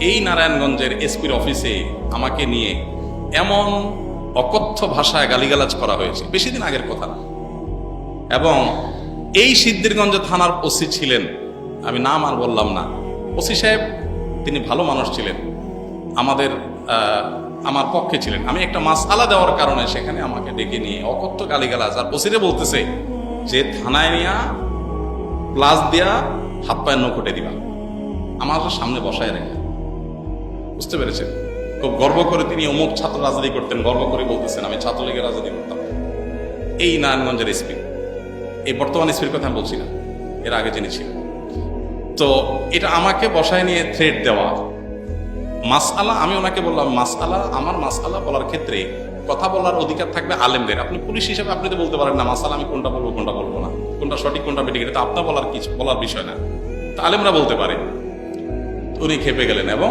এই নারায়ণগঞ্জের এসপির অফিসে আমাকে নিয়ে এমন অকথ্য ভাষায় গালিগালাজ করা হয়েছে। বেশি দিন আগের কথা না। এবং এই সিদ্ধিরগঞ্জ থানার ওসি ছিলেন, আমি নাম আর বললাম না। ওসি সাহেব, তিনি ভালো মানুষ ছিলেন। আমাদের আমার পক্ষে ছিলেন। আমি একটা মাসালা দেওয়ার কারণে সেখানে আমাকে ডেকে নিয়ে অকথ্য গালিগালাজ। আর ওসিরে বলতেছে যে, থানায় নিয়া প্লাস দিয়া, হাত পায়ের নখটে দিবা। আমার সামনে বসায় রেখে বুঝতে পেরেছেন? খুব গর্ব করে তিনি অমুক ছাত্র রাজনীতি করতেন, গর্ব করে বলতেছেন, আমি ছাত্রলীগের রাজনীতি করতাম। এই নারায়ণগঞ্জের এসপি এই বর্তমান এসপির কথা আমি বলছি না, এর আগে যিনি ছিলেন। তো এটা আমাকে বসায় নিয়ে থ্রেড দেওয়া, মাসআলা, আমি ওনাকে বললাম, মাসআলা, আমার মাসআলা বলার ক্ষেত্রে কথা বলার অধিকার থাকবে আলেমদের। আপনি পুলিশ হিসেবে আপনি তো বলতে পারেন না মাসালা আমি কোনটা বলব কোনটা বলব না। কোনটা সঠিক, কোনটা বেঠিক, এটা তো আপনার বলার কিছু, বলার বিষয় না। তা আলেমরা বলতে পারে। উনি খেপে গেলেন এবং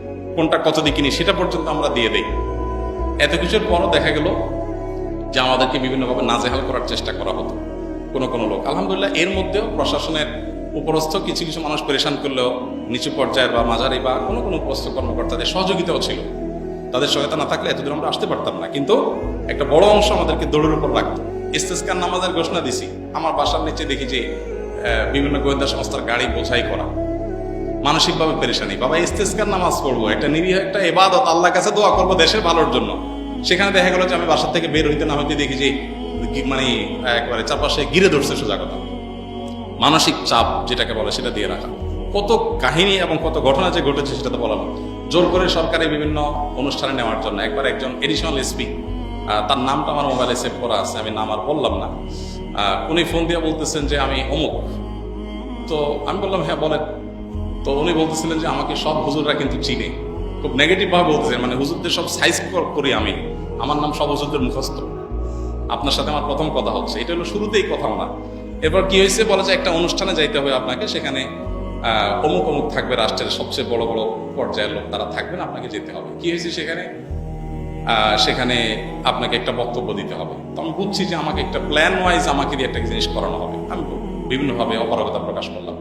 কোনটা কত দিয়ে কিনি সেটা পর্যন্ত আমরা দিয়ে দেই। এত কিছুর পরও দেখা গেল যে আমাদেরকে বিভিন্নভাবে নাজেহাল করার চেষ্টা করা হতো কোনো কোনো লোক। আলহামদুলিল্লাহ, এর মধ্যেও প্রশাসনের উপরস্থ কিছু কিছু মানুষ পরেশান করলেও নিচু পর্যায়ের বা মাঝারি বা কোনো কোনো উপরস্থ কর্মকর্তাদের সহযোগিতাও ছিল। তাদের সহায়তা না থাকলে এতদূর আমরা আসতে পারতাম না। কিন্তু একটা বড় অংশ আমাদেরকে দৌড়ের উপর লাগতো ইস্তেস্কার নামাজের ঘোষণা দিছি। আমার বাসার নিচে দেখি যে বিভিন্ন গোয়েন্দা সংস্থার গাড়ি বোঝাই করা। মানসিকভাবে পেরেশানি। বাবা ইস্তেস্কার নামাজ পড়ব, একটা নিরীহ, একটা এবাদত আল্লাহর কাছে দোয়া করব দেশের ভালোর জন্য। সেখানে দেখা গেল যে আমি বাসার থেকে বের হইতে না হইতে দেখি যে মানে একবারে চারপাশে গিরে ধরছে সোজা কথা। মানসিক চাপ যেটাকে বলে সেটা দিয়ে রাখা। কত কাহিনী এবং কত ঘটনা যে ঘটেছে সেটা তো বলা জোর করে সরকারি বিভিন্ন অনুষ্ঠানে নেওয়ার জন্য একবার একজন এডিশনাল এসপি তার নামটা আমার মোবাইলে সেভ করা আছে, আমি নাম আর বললাম না। উনি ফোন দিয়ে বলতেছেন যে, আমি অমুক। তো আমি বললাম হ্যাঁ বলেন। তো উনি বলতেছিলেন যে আমাকে সব হুজুররা কিন্তু চিনে। খুব নেগেটিভ ভাবে বলতেছেন মানে হুজুরদের সব সাইজ করি আমি। আমার নাম সব হুজুরদের মুখস্থ। আপনার সাথে আমার প্রথম কথা হচ্ছে। এটা হলো শুরুতেই কথা না এরপর কি হয়েছে? বলা যায় একটা অনুষ্ঠানে যাইতে হবে আপনাকে। সেখানে অমুক অমুক থাকবে রাষ্ট্রের সবচেয়ে বড় বড় পর্যায়ের লোক তারা থাকবেন, আপনাকে যেতে হবে। কি হয়েছে সেখানে? সেখানে আপনাকে একটা বক্তব্য দিতে হবে। তো আমি বুঝছি যে আমাকে একটা প্ল্যান ওয়াইজ আমাকে দিয়ে একটা জিনিস করানো হবে। আমি বিভিন্নভাবে অপারগতা প্রকাশ করলাম।